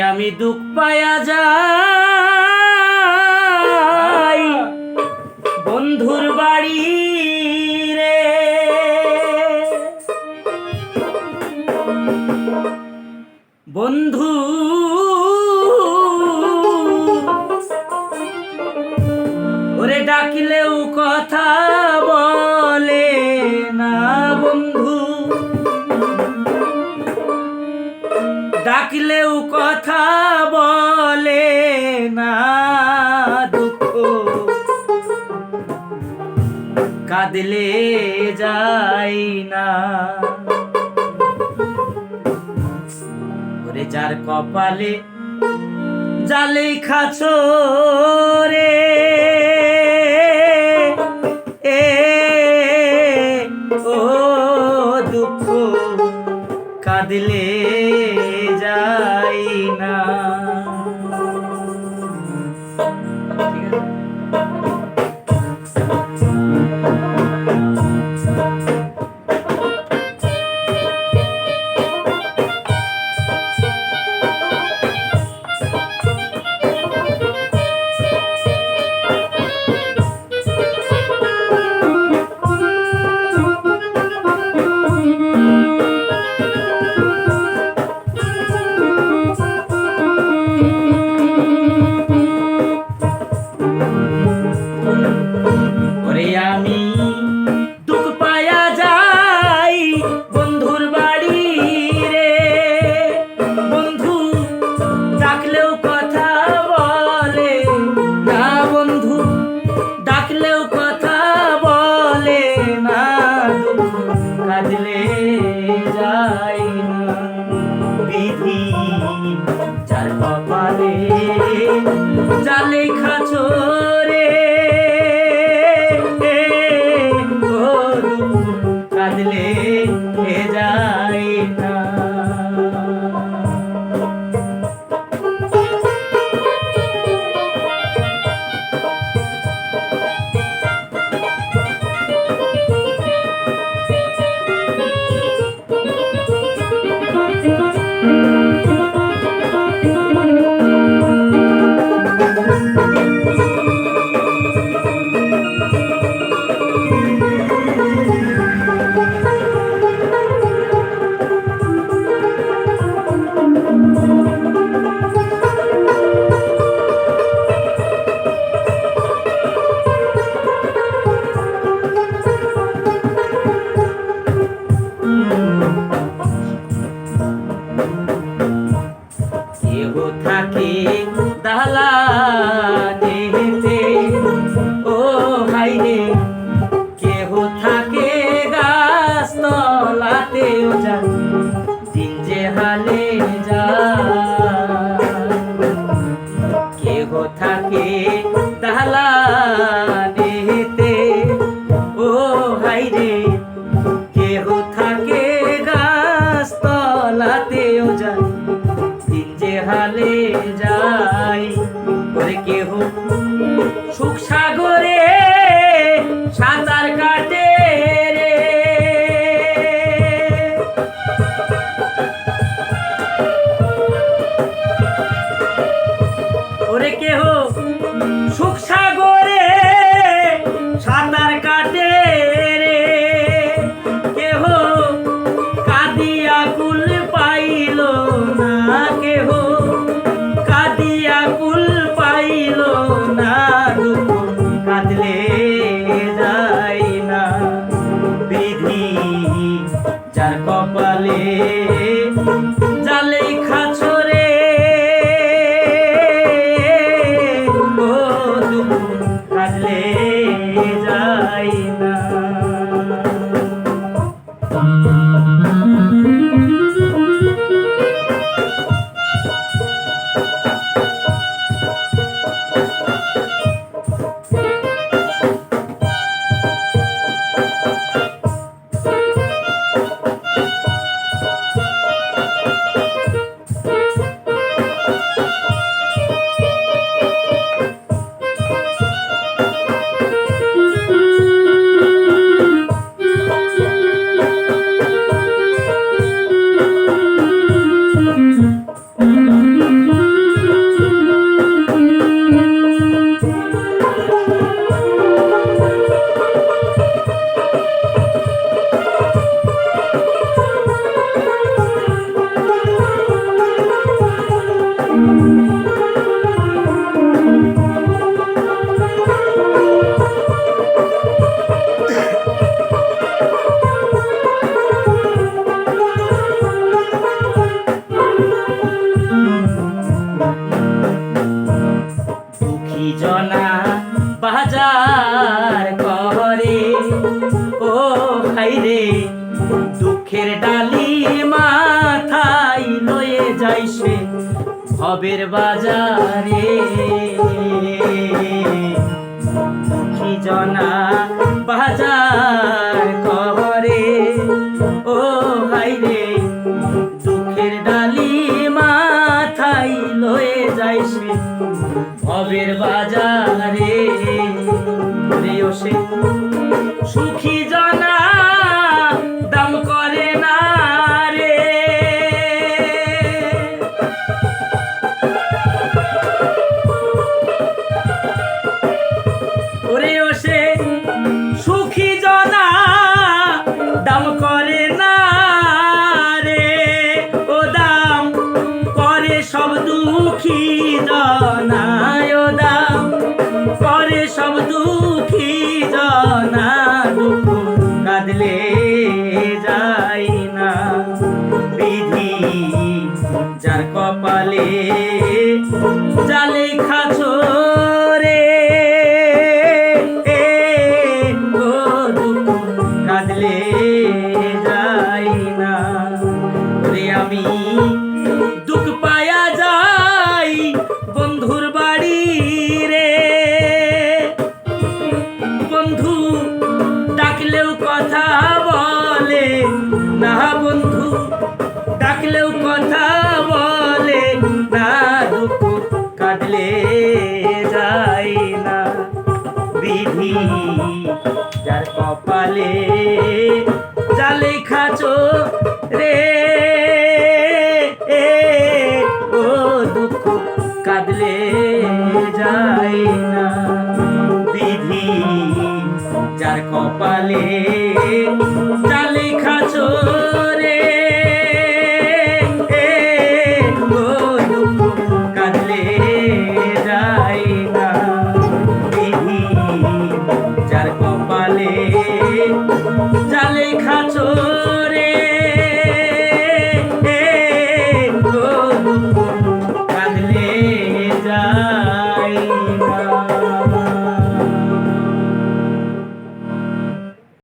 আমি দুঃখ পায়া যাই। বন্ধুর বাড়ি রে। বন্ধু কাঁদলে যাই না। ওরে যার কপালে জালে খাছো রে ভুলে যাই না। খাই রে। দুঃখের ডালি মাথায় লয়ে যাই সে। ভবের বাজারে। দুঃখী জনা বাজার করে ও ভাই রে, দুঃখের ডালি মাথায় লয়ে যাই সে। ভবের বাজারে। সে সুখী কাঁদলে যাই না। রে আমি দুঃখ পায়া যাই বন্ধুর বাড়ি রে। বন্ধু ডাকলেও কথা বলে না বন্ধু, ডাকলেও কথা বলে না দুঃখ কাঁদলে যাই না। বিধি কপালে জালে খাচো রে। ও দুঃখ কাঁদলে যাই না। দিদি যার কপালে যা লেখা